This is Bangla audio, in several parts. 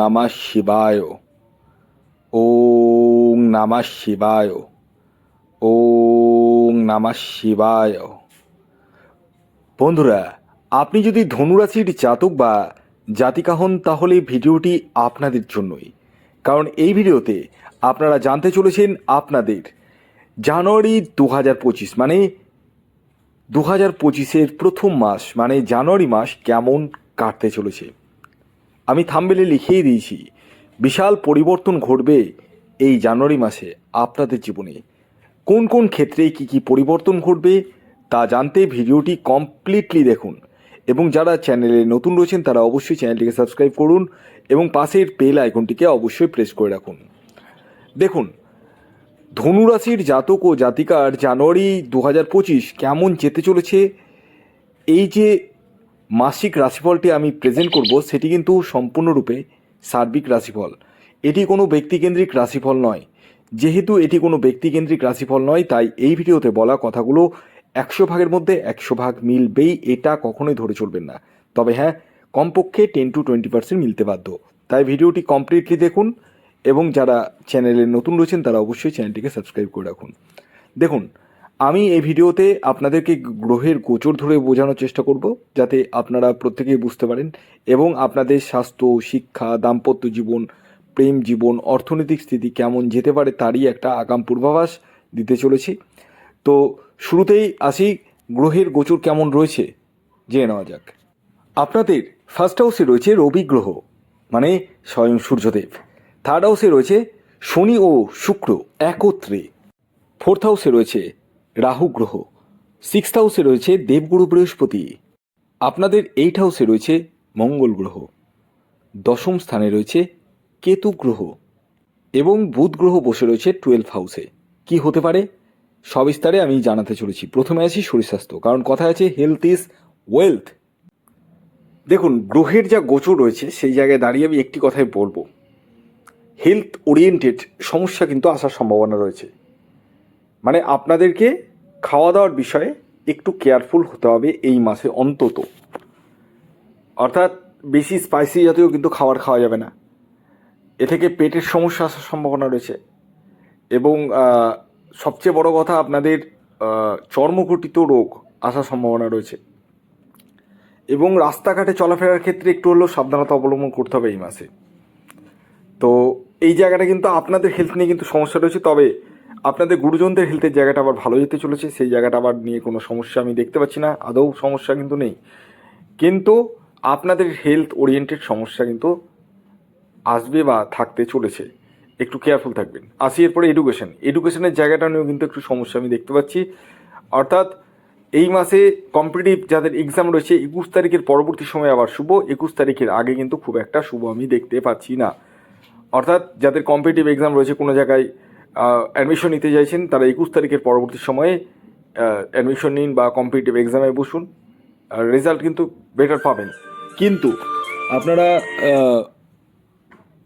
নমঃ শিবায়। ওং নমঃ শিবায়। ওং নমঃ শিবায়। বন্ধুরা, আপনি যদি ধনুরাশির জাতক বা জাতিকা হন, তাহলে ভিডিওটি আপনাদের জন্যই। কারণ এই ভিডিওতে আপনারা জানতে চলেছেন আপনাদের জানুয়ারি দু হাজার পঁচিশ মানে দু হাজার পঁচিশের প্রথম মাস মানে জানুয়ারি মাস কেমন কাটতে চলেছে। আমি থাম্বেলে লিখিয়ে দিয়েছি, বিশাল পরিবর্তন ঘটবে এই জানুয়ারি মাসে আপনাদের জীবনে। কোন কোন ক্ষেত্রে কি কি পরিবর্তন ঘটবে তা জানতে ভিডিওটি কমপ্লিটলি দেখুন এবং যারা চ্যানেলে নতুন রয়েছেন তারা অবশ্যই চ্যানেলটিকে সাবস্ক্রাইব করুন এবং পাশের পেল আইকনটিকে অবশ্যই প্রেস করে রাখুন। দেখুন, ধনুরাশির জাতক ও জাতিকার জানুয়ারি দু হাজার পঁচিশ কেমন যেতে চলেছে? এই যে মাসিক রাশিফলটি আমি প্রেজেন্ট করব, সেটি কিন্তু সম্পূর্ণরূপে সার্বিক রাশিফল। এটি কোনো ব্যক্তিকেন্দ্রিক রাশিফল নয়। যেহেতু এটি কোনো ব্যক্তিকেন্দ্রিক রাশিফল নয়, তাই এই ভিডিওতে বলা কথাগুলো একশো ভাগের মধ্যে একশো ভাগ মিলবেই, এটা কখনোই ধরে চলবেন না। তবে হ্যাঁ কমপক্ষে টেন টু টোয়েন্টি পার্সেন্ট মিলতে বাধ্য। তাই ভিডিওটি কমপ্লিটলি দেখুন এবং যারা চ্যানেলে নতুন রয়েছেন, তারা অবশ্যই চ্যানেলটিকে সাবস্ক্রাইব করে রাখুন। দেখুন আমি এই ভিডিওতে আপনাদেরকে গ্রহের গোচর ধরে বোঝানোর চেষ্টা করব, যাতে আপনারা প্রত্যেকেই বুঝতে পারেন এবং আপনাদের স্বাস্থ্য, শিক্ষা, দাম্পত্য জীবন, প্রেম জীবন, অর্থনৈতিক স্থিতি কেমন যেতে পারে তারই একটা আগাম পূর্বাভাস দিতে চলেছি। তো শুরুতেই আসি, গ্রহের গোচর কেমন রয়েছে জেনে নেওয়া যাক। আপনাদের ফার্স্ট হাউসে রয়েছে রবি গ্রহ মানে স্বয়ং সূর্যদেব। থার্ড হাউসে রয়েছে শনি ও শুক্র একত্রে। ফোর্থ হাউসে রয়েছে রাহু গ্রহ। সিক্সথ হাউসে রয়েছে দেবগুরু বৃহস্পতি। আপনাদের এইট হাউসে রয়েছে মঙ্গল গ্রহ। দশম স্থানে রয়েছে কেতু গ্রহ। এবং বুধ গ্রহ বসে রয়েছে টুয়েলভ হাউসে কি হতে পারে? সবিস্তারে আমি জানাতে চলেছি। প্রথমে আছি শরীর স্বাস্থ্য কারণ কথা আছে হেলথ ইজ ওয়েলথ দেখুন, গ্রহের যা গোচর রয়েছে, সেই জায়গায় দাঁড়িয়ে আমি একটি কথাই বলব। হেলথ ওরিয়েন্টেড সমস্যা কিন্তু আসার সম্ভাবনা রয়েছে। মানে আপনাদেরকে খাওয়া দাওয়ার বিষয়ে একটু কেয়ারফুল হতে হবে এই মাসে অন্তত। অর্থাৎ বেশি স্পাইসি জাতীয় কিন্তু খাবার খাওয়া যাবে না। এ থেকে পেটের সমস্যা আসার সম্ভাবনা রয়েছে। এবং সবচেয়ে বড় কথা আপনাদের চর্মঘটিত রোগ আসার সম্ভাবনা রয়েছে। এবং রাস্তাঘাটে চলাফেরার ক্ষেত্রে একটু হলেও সাবধানতা অবলম্বন করতে হবে এই মাসে। তো এই জায়গাটা কিন্তু আপনাদের হেলথ নিয়ে কিন্তু সমস্যা রয়েছে। তবে আপনাদের গুরুজনদের হেলথের জায়গাটা আবার ভালো যেতে চলেছে, সেই জায়গাটা আবার নিয়ে কোনো সমস্যা আমি দেখতে পাচ্ছি না, আদৌ সমস্যা কিন্তু নেই। কিন্তু আপনাদের হেলথ ওরিয়েন্টেড সমস্যা কিন্তু আসবে বা থাকতে চলেছে। একটু কেয়ারফুল থাকবেন। আসি এরপরে এডুকেশন এডুকেশনের জায়গাটা নিয়েও কিন্তু একটু সমস্যা আমি দেখতে পাচ্ছি। অর্থাৎ এই মাসে কম্পিটিটিভ যাদের এক্সাম রয়েছে, একুশ তারিখের পরবর্তী সময় আবার শুভ, একুশ তারিখের আগে কিন্তু খুব একটা শুভ আমি দেখতে পাচ্ছি না। অর্থাৎ যাদের কম্পিটিটিভ এক্সাম রয়েছে কোনো জায়গায় অ্যাডমিশন নিতে চাইছেন, তারা একুশ তারিখের পরবর্তী সময়ে অ্যাডমিশন নিন বা কম্পিটিটিভ এক্সামে বসুন। রেজাল্ট কিন্তু বেটার পাবেন। কিন্তু আপনারা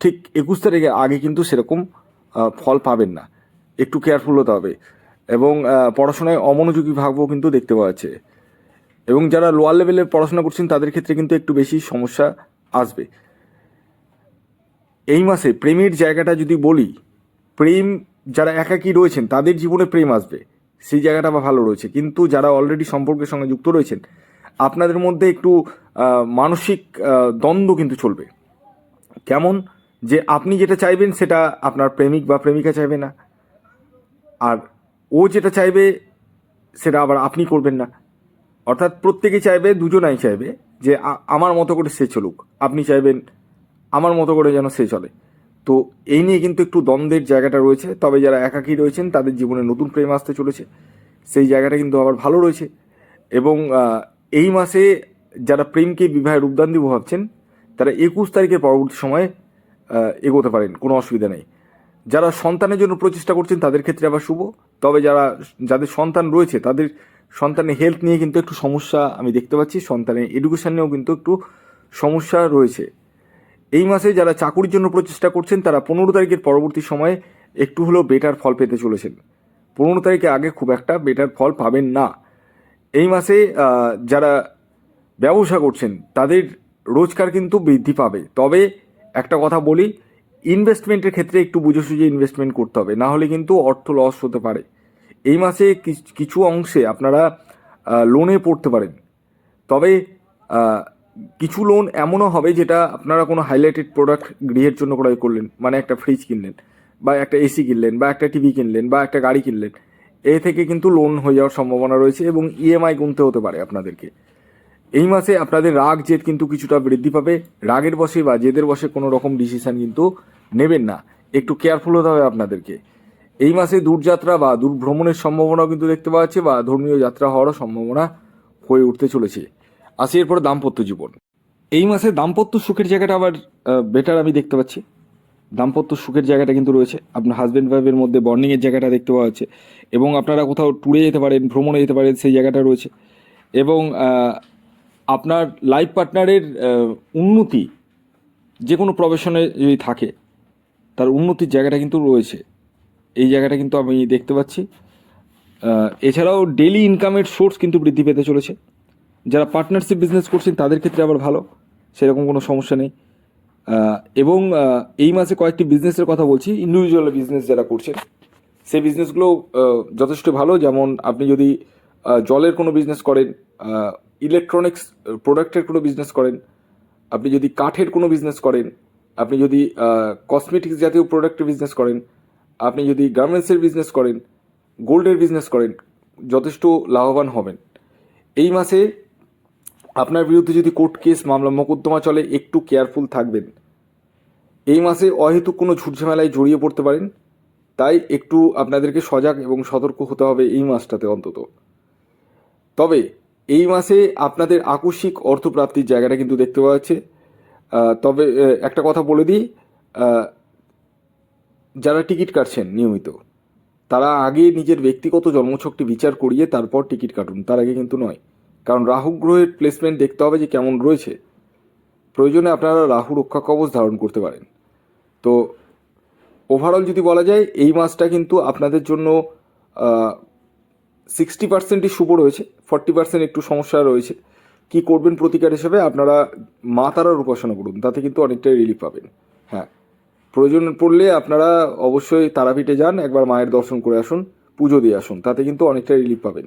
ঠিক একুশ তারিখের আগে কিন্তু সেরকম ফল পাবেন না। একটু কেয়ারফুল হতে হবে। এবং পড়াশোনায় অমনোযোগী ভাবও কিন্তু দেখতে পাওয়া যাচ্ছে। এবং যারা লোয়ার লেভেলে পড়াশোনা করছেন, তাদের ক্ষেত্রে কিন্তু একটু বেশি সমস্যা আসবে। এই মাসে প্রেমের জায়গাটা যদি বলি, প্রেম যারা একাকী রয়েছেন, তাদের জীবনে প্রেম আসবে। সেই জায়গাটা আবার ভালো রয়েছে। কিন্তু যারা অলরেডি সম্পর্কের সঙ্গে যুক্ত রয়েছেন, আপনাদের মধ্যে একটু মানসিক দ্বন্দ্ব কিন্তু চলবে। কেমন? যে আপনি যেটা চাইবেন সেটা আপনার প্রেমিক বা প্রেমিকা চাইবে না। আর ও যেটা চাইবে সেটা আবার আপনি করবেন না। অর্থাৎ প্রত্যেকে চাইবে, দুজনাই চাইবে যে আমার মতো করে সে চলুক। আপনি চাইবেন, আমার মতো করে যেন সে চলে। তো এই নিয়ে কিন্তু একটু দ্বন্দ্বের জায়গাটা রয়েছে। তবে যারা একাকী রয়েছেন, তাদের জীবনে নতুন প্রেম আসতে চলেছে। সেই জায়গাটা কিন্তু আবার ভালো রয়েছে। এবং এই মাসে যারা প্রেমকে বিবাহের রূপদান দিব ভাবছেন, তারা একুশ তারিখের পরবর্তী সময়ে এগোতে পারেন, কোনো অসুবিধা নেই। যারা সন্তানের জন্য প্রচেষ্টা করছেন, তাদের ক্ষেত্রে আবার শুভ। তবে যারা, যাদের সন্তান রয়েছে, তাদের সন্তানের হেলথ নিয়ে কিন্তু একটু সমস্যা আমি দেখতে পাচ্ছি। সন্তানের এডুকেশন নিয়েও কিন্তু একটু সমস্যা রয়েছে। এই মাসে যারা চাকুরির জন্য প্রচেষ্টা করছেন, তারা পনেরো তারিখের পরবর্তী সময়ে একটু হলেও বেটার ফল পেতে চলেছেন। পনেরো তারিখে আগে খুব একটা বেটার ফল পাবেন না। এই মাসে যারা ব্যবসা করছেন, তাদের রোজগার কিন্তু বৃদ্ধি পাবে। তবে একটা কথা বলি ইনভেস্টমেন্টের ক্ষেত্রে একটু বুঝে সুঝে ইনভেস্টমেন্ট করতে হবে, না হলে কিন্তু অর্থ লস হতে পারে। এই মাসে কিছ- অংশে আপনারা লোনে পড়তে পারেন। তবে কিছু লোন এমনও হবে যেটা আপনারা কোনো হাইলাইটেড প্রোডাক্ট গৃহের জন্য ক্রয় করলেন মানে একটা ফ্রিজ কিনলেন, বা একটা এসি কিনলেন, বা একটা টিভি কিনলেন, বা একটা গাড়ি কিনলেন, এ থেকে কিন্তু লোন হয়ে যাওয়ার সম্ভাবনা রয়েছে এবং ইএমআই গুনতে হতে পারে আপনাদেরকে। এই মাসে আপনাদের রাগ জেদ কিন্তু কিছুটা বৃদ্ধি পাবে। রাগের বসে বা জেদের বসে কোনো রকম ডিসিশান কিন্তু নেবেন না। একটু কেয়ারফুল হতে হবে আপনাদেরকে। এই মাসে দূরযাত্রা বা দূরভ্রমণের সম্ভাবনাও কিন্তু দেখতে পাওয়া যাচ্ছে বা ধর্মীয় যাত্রা হওয়ারও সম্ভাবনা হয়ে উঠতে চলেছে। আসি এরপরে দাম্পত্য জীবন। এই মাসে দাম্পত্য সুখের জায়গাটা আবার বেটার আমি দেখতে পাচ্ছি। দাম্পত্য সুখের জায়গাটা কিন্তু রয়েছে। আপনার হাজব্যান্ড ওয়াইফের মধ্যে বর্নিংয়ের জায়গাটা দেখতে পাওয়া যাচ্ছে। এবং আপনারা কোথাও ট্যুরে যেতে পারেন, ভ্রমণে যেতে পারেন, সেই জায়গাটা রয়েছে। এবং আপনার লাইফ পার্টনারের উন্নতি, যে কোনো প্রফেশনে যদি থাকে, তার উন্নতির জায়গাটা কিন্তু রয়েছে। এই জায়গাটা কিন্তু আমি দেখতে পাচ্ছি। এছাড়াও ডেলি ইনকামের সোর্স কিন্তু বৃদ্ধি পেতে চলেছে। যারা পার্টনারশিপ বিজনেস করছেন, তাদের ক্ষেত্রে আবার ভালো। সেরকম কোনো সমস্যা নেই। এবং এই মাসে কয়েকটি বিজনেসের কথা বলছি। ইন্ডিভিজুয়াল বিজনেস যারা করছেন, সেই বিজনেসগুলো যথেষ্ট ভালো। যেমন আপনি যদি জলের কোনো বিজনেস করেন ইলেকট্রনিক্স প্রোডাক্টের কোনো বিজনেস করেন, আপনি যদি কাঠের কোনো বিজনেস করেন, আপনি যদি কসমেটিক্স জাতীয় প্রোডাক্টের বিজনেস করেন, আপনি যদি গার্মেন্টসের বিজনেস করেন গোল্ডের বিজনেস করেন, যথেষ্ট লাভবান হবেন। এই মাসে আপনার বিরুদ্ধে যদি কোর্ট কেস, মামলা, মোকদ্দমা চলে, একটু কেয়ারফুল থাকবেন। এই মাসে অহেতুক কোনো ঝুটঝামেলায় জড়িয়ে পড়তে পারেন। তাই একটু আপনাদেরকে সজাগ এবং সতর্ক হতে হবে এই মাসটাতে অন্তত। তবে এই মাসে আপনাদের আকস্মিক অর্থপ্রাপ্তির জায়গাটা কিন্তু দেখতে পাওয়া যাচ্ছে। তবে একটা কথা বলে দিই যারা টিকিট কাটছেন নিয়মিত, তারা আগে নিজের ব্যক্তিগত জন্মছকটি বিচার করিয়ে তারপর টিকিট কাটুন। তার আগে কিন্তু নয়। কারণ রাহু গ্রহের প্লেসমেন্ট দেখতে হবে যে কেমন রয়েছে। প্রয়োজনে আপনারা রাহু রক্ষা কবচ ধারণ করতে পারেন। তো ওভারঅল যদি বলা যায়, এই মাসটা কিন্তু আপনাদের জন্য সিক্সটি পার্সেন্টই শুভ রয়েছে ফর্টি পার্সেন্ট একটু সমস্যা রয়েছে। কি করবেন প্রতিকার হিসেবে আপনারা মা তারার উপাসনা করুন, তাতে কিন্তু অনেকটাই রিলিফ পাবেন। হ্যাঁ প্রয়োজন পড়লে আপনারা অবশ্যই তারাপীঠে যান, একবার মায়ের দর্শন করে আসুন, পুজো দিয়ে আসুন, তাতে কিন্তু অনেকটাই রিলিফ পাবেন।